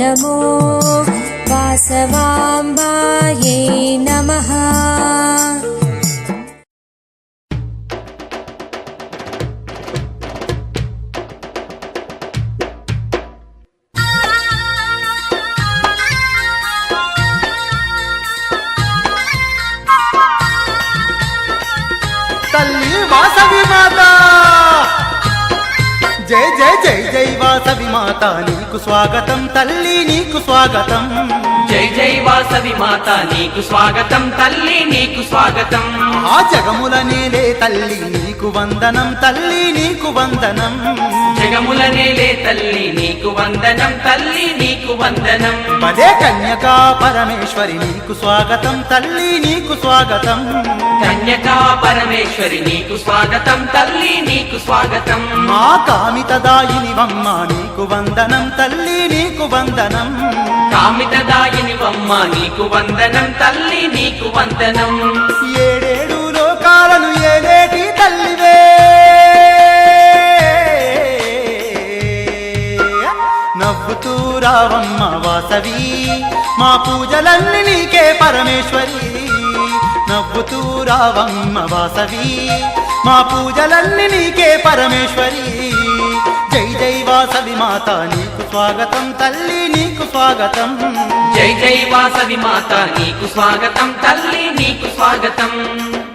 नमो वासवाम्बायै नमः తల్లి వాసవి మాత జై జై జై జై వాసవి మాత నీకు స్వాగతం తల్లి నీకు స్వాగతం. జై జై వాసవి మాత నీకు స్వాగతం తల్లి నీకు స్వాగతం. ఆ జగముల నేలే తల్లి నీకు వందనం తల్లి నీకు వందనం. జగముల నేలే తల్లి నీకు వందనం తల్లి నీకు వందనం. పదే కన్యకా పరమేశ్వరి నీకు స్వాగతం తల్లి నీకు స్వాగతం. కన్యకా పరమేశ్వరి నీకు స్వాగతం తల్లి నీకు స్వాగతం. మా కామితదాయిని వమ్మ నీకు వందనం తల్లి నీకు వందనం. కామితదాయిని వమ్మ నీకు వందనం తల్లి నీకు వందనం. నవ్వుతూ రావమ్మ వాసవి. మా పూజలన్నీ నీకే పరమేశ్వరి. నవ్వుతూ రావమ్మ వాసవి. మా పూజలన్నీ నీకే పరమేశ్వరి. జై జై వాసవి మాత నీకు స్వాగతం తల్లి నీకు స్వాగతం. జై జై వాసవి మాత నీకు స్వాగతం తల్లి నీకు స్వాగతం.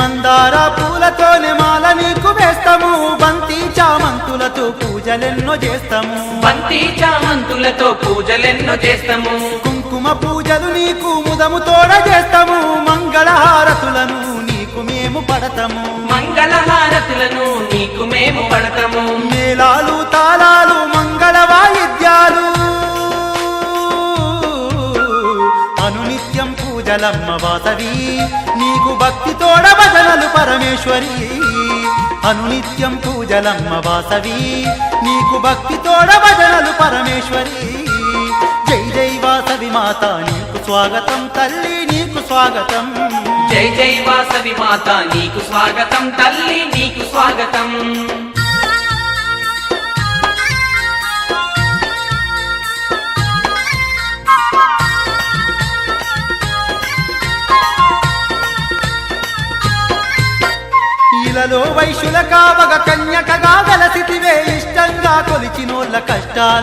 మందార పూలతోనే మాల నీకు వేస్తాము. బంతి చామంతులతో పూజలెన్నో చేస్తాము. బంతి చామంతులతో పూజలెన్నో చేస్తాము. కుంకుమ పూజలు నీకు ముదము తోడ చేస్తాము. మంగళహారతులను నీకు మేము పడతాము. మంగళహారతులను నీకు మేము పడతాము. మేళాలు తాళాలు మంగళ పూజలమ్మ వాసవి నీకు భక్తి తోడ భజనలు పరమేశ్వరి. అనునిత్యం పూజలమ్మ వాసవి నీకు భక్తి తోడ భజనలు పరమేశ్వరి. జై జై వాసవి మాత నీకు స్వాగతం తల్లి నీకు స్వాగతం. జై జై వాసవి మాత నీకు స్వాగతం తల్లి నీకు స్వాగతం. ఇలలో వైశ్యుల కావగ కన్యకగా వెలసితివే ఇష్టంగా కొలిచినోళ్ళ కష్టాల